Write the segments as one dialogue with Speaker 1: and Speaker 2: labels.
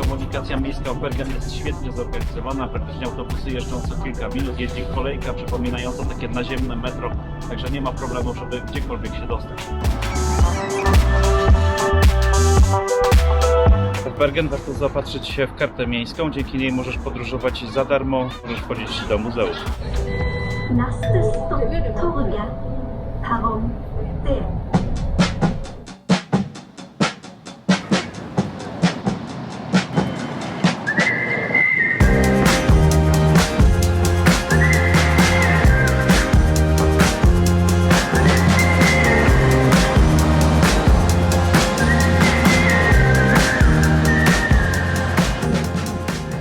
Speaker 1: Komunikacja miejska w Bergen jest świetnie zorganizowana. Praktycznie autobusy jeżdżą co kilka minut. Jeździ kolejka przypominająca takie naziemne metro, także nie ma problemu, żeby gdziekolwiek się dostać. W Bergen warto zaopatrzyć się w kartę miejską. Dzięki niej możesz podróżować za darmo, możesz chodzić do muzeów.
Speaker 2: Neste stopp Torget. Perrong.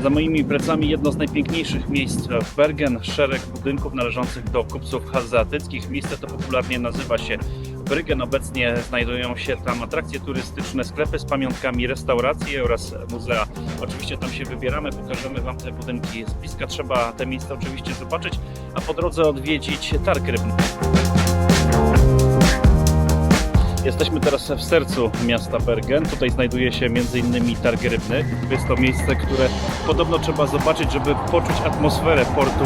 Speaker 1: Za moimi plecami jedno z najpiękniejszych miejsc w Bergen, szereg budynków należących do kupców hanzeatyckich. Miejsce to popularnie nazywa się Bryggen. Obecnie znajdują się tam atrakcje turystyczne, sklepy z pamiątkami, restauracje oraz muzea. Oczywiście tam się wybieramy, pokażemy Wam te budynki z bliska. Trzeba te miejsca oczywiście zobaczyć, a po drodze odwiedzić targ rybny. Jesteśmy teraz w sercu miasta Bergen. Tutaj znajduje się m.in. targ rybny. Jest to miejsce, które podobno trzeba zobaczyć, żeby poczuć atmosferę portu.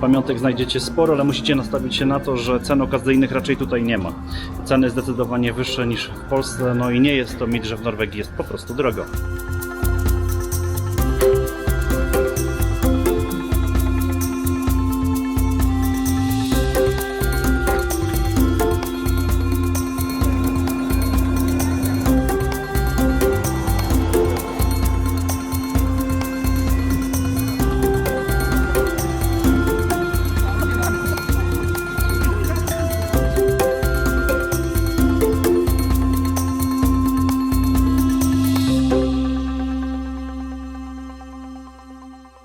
Speaker 1: Pamiątek znajdziecie sporo, ale musicie nastawić się na to, że cen okazyjnych raczej tutaj nie ma. Ceny zdecydowanie wyższe niż w Polsce, no i nie jest to mit, że w Norwegii jest po prostu drogo.